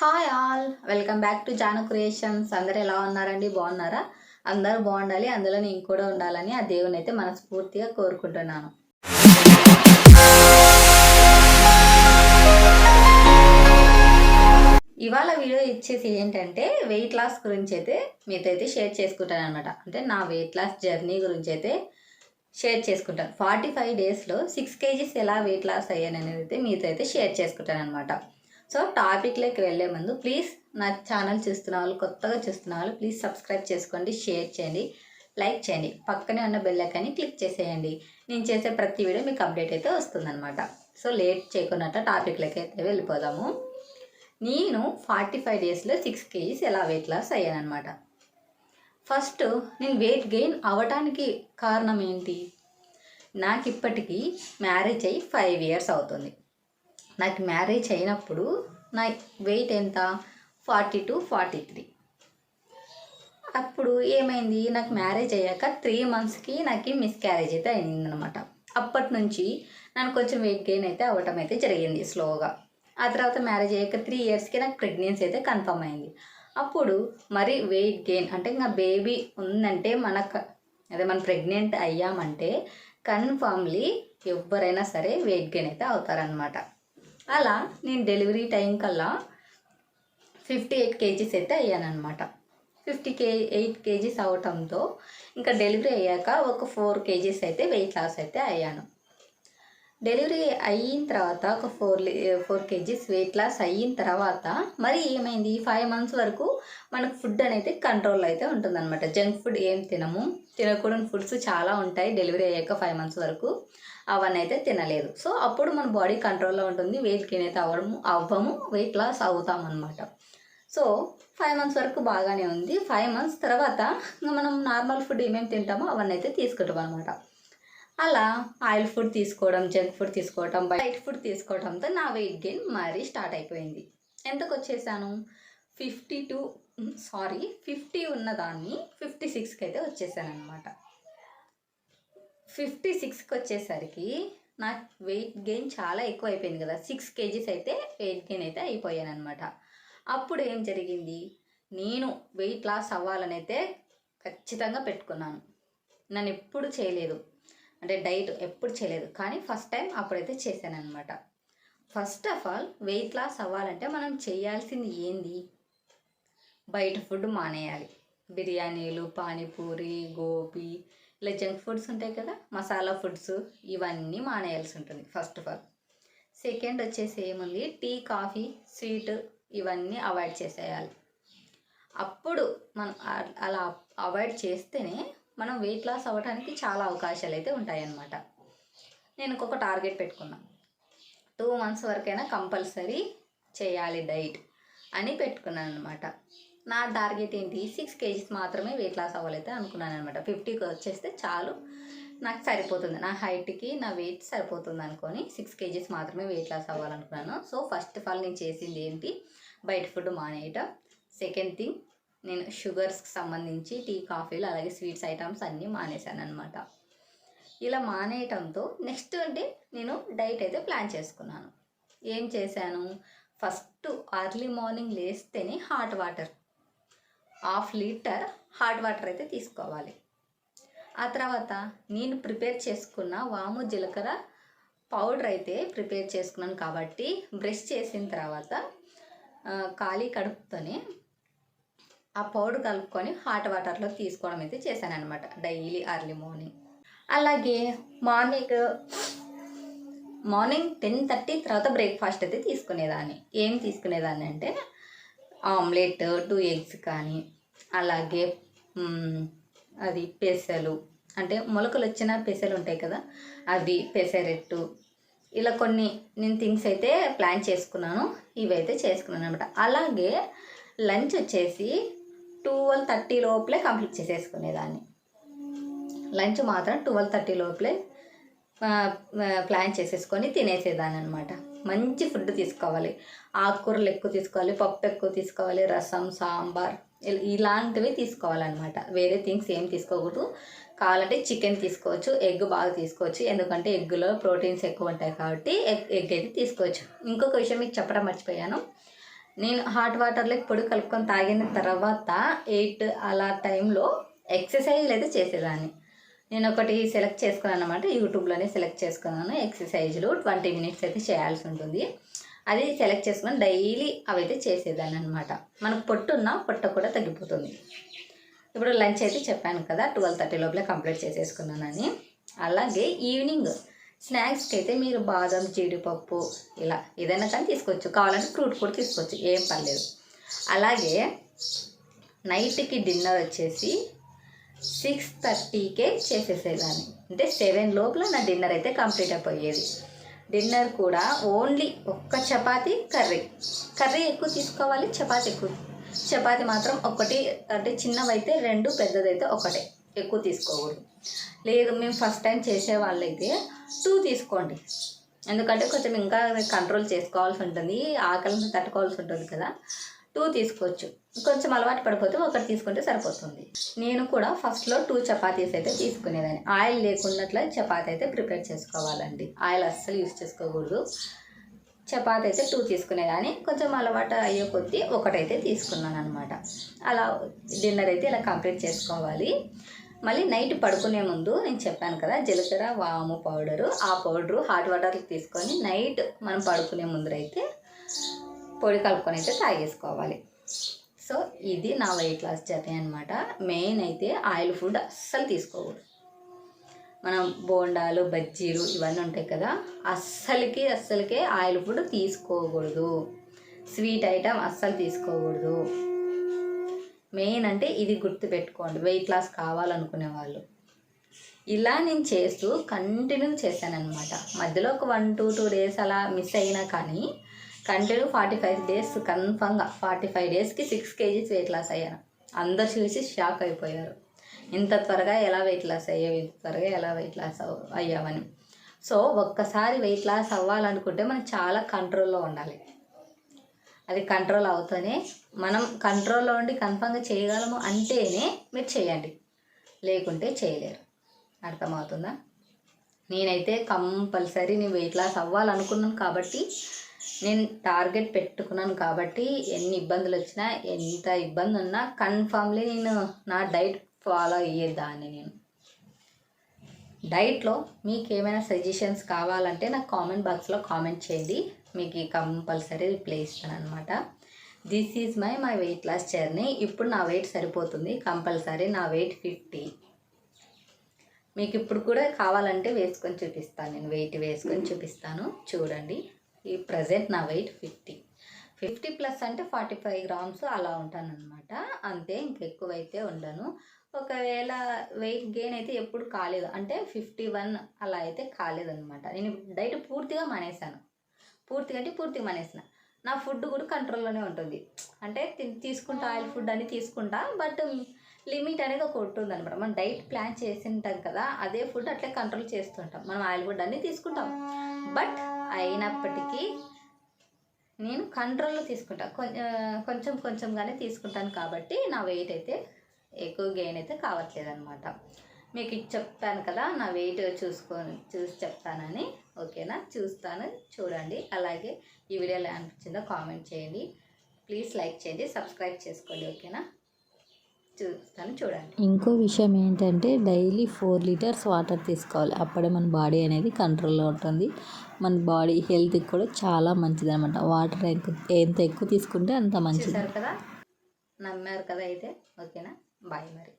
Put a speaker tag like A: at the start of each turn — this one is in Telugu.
A: Hi all welcome back to Janu creations అందరు ఎలా ఉన్నారండి? బాగున్నారా? అందరూ బాగుండాలి. అందులో నేను కూడా ఉండాలని ఆ దేవుని అయితే మనస్ఫూర్తిగా కోరుకుంటున్నాను. ఇవాళ వీడియో ఇచ్చేసి ఏంటంటే వెయిట్ లాస్ గురించి అయితే మీతో అయితే షేర్ చేసుకుంటాను అనమాట అంటే నా వెయిట్ లాస్ జర్నీ గురించి అయితే షేర్ చేసుకుంటాను. ఫార్టీ ఫైవ్ డేస్లో సిక్స్ కేజీస్ ఎలా వెయిట్ లాస్ అయ్యాను అనేది అయితే మీతో అయితే షేర్ చేసుకుంటాను అనమాట సో టాపిక్లోకి వెళ్ళే ముందు ప్లీజ్ నా ఛానల్ చూస్తున్న వాళ్ళు కొత్తగా చూస్తున్న వాళ్ళు ప్లీజ్ సబ్స్క్రైబ్ చేసుకోండి షేర్ చేయండి లైక్ చేయండి. పక్కనే ఉన్న బెల్ క్లిక్ చేసేయండి. నేను చేసే ప్రతి వీడియో మీకు అప్డేట్ అయితే వస్తుందన్నమాట. సో లేట్ చేయకున్నట్టు టాపిక్లోకి అయితే వెళ్ళిపోదాము. నేను ఫార్టీ ఫైవ్ డేస్లో సిక్స్ కేజీస్ ఎలా వెయిట్ లాస్ అయ్యానమాట ఫస్ట్ నేను వెయిట్ గెయిన్ అవ్వటానికి కారణం ఏంటి? నాకు ఇప్పటికీ మ్యారేజ్ అయ్యి ఫైవ్ ఇయర్స్ అవుతుంది. నాకు మ్యారేజ్ అయినప్పుడు నా వెయిట్ ఎంత? Forty two forty three. అప్పుడు ఏమైంది? నాకు మ్యారేజ్ అయ్యాక త్రీ మంత్స్కి నాకు మిస్క్యారేజ్ అయితే అయిందనమాట అప్పటి నుంచి నాకు కొంచెం వెయిట్ గెయిన్ అయితే అవ్వటం అయితే జరిగింది స్లోగా. ఆ తర్వాత మ్యారేజ్ అయ్యాక త్రీ ఇయర్స్కి నాకు ప్రెగ్నెన్సీ అయితే కన్ఫర్మ్ అయింది. అప్పుడు మరి వెయిట్ గెయిన్ అంటే ఇంకా బేబీ ఉందంటే మనకు అదే మనం ప్రెగ్నెంట్ అయ్యామంటే కన్ఫామ్లీ ఎవరైనా సరే వెయిట్ గెయిన్ అయితే అవుతారనమాట అలా నేను డెలివరీ టైం కల్లా ఫిఫ్టీ ఎయిట్ కేజీస్ అయితే అయ్యానమాట ఫిఫ్టీ కే ఎయిట్ కేజీస్ అవటంతో ఇంకా డెలివరీ అయ్యాక ఒక ఫోర్ కేజీస్ అయితే వెయిట్ లాస్ అయితే అయ్యాను. డెలివరీ అయిన తర్వాత ఒక four four KGs weight loss అయిన తర్వాత మరి ఏమైంది? ఫైవ్ మంత్స్ వరకు మనకు ఫుడ్ అనేది కంట్రోల్ అయితే ఉంటుందన్నమాట. జంక్ ఫుడ్ ఏం తినము. తినకూడని ఫుడ్స్ చాలా ఉంటాయి డెలివరీ అయ్యాక ఫైవ్ మంత్స్ వరకు. అవన్నీ అయితే తినలేదు. సో అప్పుడు మన బాడీ కంట్రోల్లో ఉంటుంది. వెయిట్ గెయిన్ అయితే అవ్వడము అవ్వము వెయిట్ లాస్ అవుతాం అనమాట సో ఫైవ్ మంత్స్ వరకు బాగానే ఉంది. ఫైవ్ మంత్స్ తర్వాత మనం నార్మల్ ఫుడ్ ఏమేమి తింటామో అవన్నీ అయితే తీసుకుంటాం అనమాట అలా ఆయిల్ ఫుడ్ తీసుకోవడం జంక్ ఫుడ్ తీసుకోవడం బయట ఫుడ్ తీసుకోవడంతో నా వెయిట్ గెయిన్ మరీ స్టార్ట్ అయిపోయింది. ఎంతకు వచ్చేసాను? ఫిఫ్టీ టూ సారీ ఫిఫ్టీ ఉన్నదాన్ని ఫిఫ్టీ సిక్స్కి అయితే వచ్చేసాను అనమాట ఫిఫ్టీ సిక్స్కి వచ్చేసరికి నా వెయిట్ గెయిన్ చాలా ఎక్కువ అయిపోయింది కదా. సిక్స్ కేజీస్ అయితే వెయిట్ గెయిన్ అయితే అయిపోయాను అనమాట అప్పుడు ఏం జరిగింది? నేను వెయిట్ లాస్ అవ్వాలని అయితే ఖచ్చితంగా పెట్టుకున్నాను. నన్ను ఎప్పుడు చేయలేదు. అంటే డైట్ ఎప్పుడు చేయలేదు. కానీ ఫస్ట్ టైం అప్పుడైతే చేశాను అనమాట first of all weight loss అవ్వాలంటే మనం చేయాల్సింది ఏంది? బయట ఫుడ్ మానేయాలి. బిర్యానీలు పానీపూరి గోబీ ఇలా జంక్ ఫుడ్స్ ఉంటాయి కదా మసాలా ఫుడ్స్ ఇవన్నీ మానేయాల్సి ఉంటుంది ఫస్ట్ ఆఫ్ ఆల్ సెకండ్ వచ్చేసి ఏముంది? టీ కాఫీ స్వీట్ ఇవన్నీ అవాయిడ్ చేసేయాలి. అప్పుడు మనం అలా అవాయిడ్ చేస్తేనే మనం వెయిట్ లాస్ అవ్వడానికి చాలా అవకాశాలు అయితే ఉంటాయన్నమాట. నేను ఇంకొక టార్గెట్ పెట్టుకున్నా. టూ మంత్స్ వరకైనా కంపల్సరీ చేయాలి డైట్ అని పెట్టుకున్నాను అనమాట నా టార్గెట్ ఏంటి? సిక్స్ కేజీస్ మాత్రమే వెయిట్ లాస్ అవ్వాలైతే అనుకున్నాను అనమాట ఫిఫ్టీకి వచ్చేస్తే చాలు. నాకు సరిపోతుంది. నా హైట్కి నా వెయిట్ సరిపోతుంది అనుకొని సిక్స్ కేజీస్ మాత్రమే వెయిట్ లాస్ అవ్వాలనుకున్నాను. సో ఫస్ట్ ఆఫ్ ఆల్ నేను చేసింది ఏంటి? బయట ఫుడ్ మానేయటం. సెకండ్ థింగ్ నేను షుగర్స్కి సంబంధించి టీ కాఫీలు అలాగే స్వీట్స్ ఐటమ్స్ అన్నీ మానేశాను అనమాట ఇలా మానేయటంతో నెక్స్ట్ అంటే నేను డైట్ అయితే ప్లాన్ చేసుకున్నాను. ఏం చేశాను? First early morning లేస్తేనే hot water half litre hot water అయితే తీసుకోవాలి. ఆ తర్వాత నేను ప్రిపేర్ చేసుకున్న వాము జీలకర్ర పౌడర్ అయితే ప్రిపేర్ చేసుకున్నాను కాబట్టి బ్రష్ చేసిన తర్వాత ఖాళీ కడుపుతోనే ఆ పౌడర్ కలుపుకొని హాట్ వాటర్లో తీసుకోవడం అయితే చేశాను అనమాట డైలీ అర్లీ మార్నింగ్. అలాగే మార్నింగ్ మార్నింగ్ టెన్ థర్టీ తర్వాత బ్రేక్ఫాస్ట్ అయితే తీసుకునేదాన్ని. ఏం తీసుకునేదాన్ని అంటే ఆమ్లెట్ టూ ఎగ్స్ కానీ అలాగే అది పెసలు. అంటే మొలకలు వచ్చిన పెసలు ఉంటాయి కదా అవి పెసరెట్టు. ఇలా కొన్ని నేను థింగ్స్ అయితే ప్లాన్ చేసుకున్నాను ఇవైతే చేసుకున్నాను అనమాట అలాగే లంచ్ వచ్చేసి ట్వెల్వ్ థర్టీ లోపలే కంప్లీట్ చేసేసుకునేదాన్ని. లంచ్ మాత్రం ట్వెల్వ్ థర్టీ లోపలే ప్లాన్ చేసేసుకొని తినేసేదాన్ని అనమాట మంచి ఫుడ్ తీసుకోవాలి. ఆకుకూరలు ఎక్కువ తీసుకోవాలి పప్పు ఎక్కువ తీసుకోవాలి రసం సాంబార్. ఇలాంటివి తీసుకోవాలన్నమాట. వేరే థింగ్స్ ఏం తీసుకోకూడదు. కావాలంటే చికెన్ తీసుకోవచ్చు ఎగ్ బాగా తీసుకోవచ్చు. ఎందుకంటే ఎగ్గులో ప్రోటీన్స్ ఎక్కువ ఉంటాయి కాబట్టి ఎగ్ ఎగ్ అయితే తీసుకోవచ్చు. ఇంకొక విషయం మీకు చెప్పడం మర్చిపోయాను. నేను హాట్ వాటర్లో పొడి కలుపుకొని తాగిన తర్వాత ఎయిట్ అలా టైంలో ఎక్సర్సైజ్లు అయితే చేసేదాన్ని. నేను ఒకటి సెలెక్ట్ చేసుకున్నాను అనమాట యూట్యూబ్లోనే సెలెక్ట్ చేసుకున్నాను ఎక్సర్సైజ్లు. ట్వంటీ మినిట్స్ అయితే చేయాల్సి ఉంటుంది. అది సెలెక్ట్ చేసుకుని డైలీ అవైతే చేసేదాన్ని అనమాట మనకు పొట్టు ఉన్నా పొట్ట కూడా తగ్గిపోతుంది. ఇప్పుడు లంచ్ అయితే చెప్పాను కదా ట్వెల్వ్ థర్టీ లోపలే కంప్లీట్ చేసేసుకున్నానని. అలాగే ఈవినింగ్ స్నాక్స్కి అయితే మీరు బాదం జీడిపప్పు ఇలా ఏదైనా కానీ తీసుకోవచ్చు. కావాలంటే ఫ్రూట్ కూడా తీసుకోవచ్చు. ఏం పర్లేదు. అలాగే నైట్కి డిన్నర్ వచ్చేసి సిక్స్ థర్టీకే చేసేసేదాన్ని. అంటే సెవెన్ లోపల నా డిన్నర్ అయితే కంప్లీట్ అయిపోయేది. డిన్నర్ కూడా ఓన్లీ ఒక్క చపాతీ కర్రీ. కర్రీ ఎక్కువ తీసుకోవాలి చపాతీ ఎక్కువ చపాతీ మాత్రం ఒకటి అంటే చిన్నవైతే రెండు పెద్దదైతే ఒకటే. ఎక్కువ తీసుకోకూడదు. లేదు మేము ఫస్ట్ టైం చేసే వాళ్ళైతే టూ తీసుకోండి. ఎందుకంటే కొంచెం ఇంకా కంట్రోల్ చేసుకోవాల్సి ఉంటుంది ఆకలిని తట్టుకోవాల్సి ఉంటుంది కదా. టూ తీసుకోవచ్చు. కొంచెం అలవాటు పడిపోతే ఒకటి తీసుకుంటే సరిపోతుంది. నేను కూడా ఫస్ట్లో టూ చపాతీస్ అయితే తీసుకునేదాన్ని. ఆయిల్ లేకున్నట్లే చపాతీ అయితే ప్రిపేర్ చేసుకోవాలండి. ఆయిల్ అస్సలు యూస్ చేసుకోకూడదు. చపాతీ అయితే టూ తీసుకునేదాన్ని. కొంచెం అలవాటు అయ్యే కొద్దీ ఒకటైతే తీసుకున్నాను అనమాట అలా డిన్నర్ అయితే ఇలా కంప్లీట్ చేసుకోవాలి. మళ్ళీ నైట్ పడుకునే ముందు నేను చెప్పాను కదా జీలకర్ర వాము పౌడరు ఆ పౌడరు హాట్ వాటర్కి తీసుకొని నైట్ మనం పడుకునే ముందర అయితే పొడి కలుపుకొని అయితే తాగేసుకోవాలి. సో ఇది నా వెయిట్ లాస్ జర్నీ అనమాట మెయిన్ అయితే ఆయిల్ ఫుడ్ అస్సలు తీసుకోకూడదు. మనం బోండాలు బజ్జీలు ఇవన్నీ ఉంటాయి కదా అస్సలకి అస్సలకే ఆయిల్ ఫుడ్ తీసుకోకూడదు. స్వీట్ ఐటమ్ అస్సలు తీసుకోకూడదు. మెయిన్ అంటే ఇది గుర్తుపెట్టుకోండి వెయిట్ లాస్ కావాలనుకునే వాళ్ళు. ఇలా నేను చేస్తూ కంటిన్యూ చేశానన్నమాట. మధ్యలో ఒక వన్ టూ టూ డేస్ అలా మిస్ అయినా కానీ కంటిన్యూ ఫార్టీ ఫైవ్ డేస్ కన్ఫామ్గా ఫార్టీ ఫైవ్ డేస్కి సిక్స్ కేజీస్ వెయిట్ లాస్ అయ్యాను. అందరు చూసి షాక్ అయిపోయారు. ఇంత త్వరగా ఎలా వెయిట్ లాస్ అయ్యావు? ఇంత త్వరగా ఎలా వెయిట్ లాస్ అయ్యావని. సో ఒక్కసారి వెయిట్ లాస్ అవ్వాలనుకుంటే మనం చాలా కంట్రోల్లో ఉండాలి. అది కంట్రోల్ అవుతూనే మనం కంట్రోల్లో ఉండి కన్ఫామ్గా చేయగలము అంటేనే మీరు చేయండి. లేకుంటే చేయలేరు. అర్థమవుతుందా? నేనైతే కంపల్సరీ నేను వెయిట్ లాస్ అవ్వాలనుకున్నాను కాబట్టి నేను టార్గెట్ పెట్టుకున్నాను కాబట్టి ఎన్ని ఇబ్బందులు వచ్చినా ఎంత ఇబ్బంది ఉన్నా కన్ఫామ్లీ నేను నా డైట్ ఫాలో అయ్యేదాన్ని నేను. డైట్లో మీకు ఏమైనా సజెషన్స్ కావాలంటే నాకు కామెంట్ బాక్స్లో కామెంట్ చేయండి. మీకు కంపల్సరీ రిప్లై ఇస్తాను అనమాట this is my my weight loss journey ఇప్పుడు నా వెయిట్ సరిపోతుంది. కంపల్సరీ నా వెయిట్ ఫిఫ్టీ మీకు ఇప్పుడు కూడా కావాలంటే వేసుకొని చూపిస్తాను. నేను వెయిట్ వేసుకొని చూపిస్తాను. చూడండి. ఈ ప్రజెంట్ నా వెయిట్ ఫిఫ్టీ ఫిఫ్టీ ప్లస్ అంటే ఫార్టీ ఫైవ్ గ్రామ్స్ అలా ఉంటాను అనమాట అంతే ఇంకెక్కువ అయితే ఉండను. ఒకవేళ వెయిట్ గెయిన్ అయితే ఎప్పుడు కాలేదు. అంటే ఫిఫ్టీ వన్ అలా అయితే కాలేదనమాట నేను డైట్ పూర్తిగా మానేశాను. పూర్తిగా అంటే పూర్తిగా మానేసిన. నా ఫుడ్ కూడా కంట్రోల్లోనే ఉంటుంది. అంటే తీసుకుంటా ఆయిల్ ఫుడ్ అని తీసుకుంటా బట్ లిమిట్ అనేది ఒక ఉంటుంది అనమాట మనం డైట్ ప్లాన్ చేసి ఉంటాం కదా అదే ఫుడ్ అట్లే కంట్రోల్ చేస్తుంటాం. మనం ఆయిల్ ఫుడ్ అన్నీ తీసుకుంటాం. బట్ అయినప్పటికీ నేను కంట్రోల్లో తీసుకుంటా. కొంచెం కొంచెం కొంచెంగానే తీసుకుంటాను కాబట్టి నా వెయిట్ అయితే ఎక్కువ గెయిన్ అయితే కావట్లేదు అనమాట మీకు ఇది చెప్తాను కదా నా వెయిట్ చూసుకొని చూసి చెప్తానని. ఓకేనా? చూస్తాను చూడండి. అలాగే ఈ వీడియో ఎలా అనిపించిందో కామెంట్ చేయండి. ప్లీజ్ లైక్ చేయండి సబ్స్క్రైబ్ చేసుకోండి. ఓకేనా? చూస్తాను చూడండి.
B: ఇంకో విషయం ఏంటంటే డైలీ ఫోర్ లీటర్స్ వాటర్ తీసుకోవాలి. అప్పుడే మన బాడీ అనేది కంట్రోల్లో ఉంటుంది. మన బాడీ హెల్త్కి కూడా చాలా మంచిది అనమాట వాటర్ ఎక్కువ ఎంత ఎక్కువ తీసుకుంటే అంత మంచిది.
A: కదా? నమ్మారు కదా అయితే? ఓకేనా? బాయ్ మరి.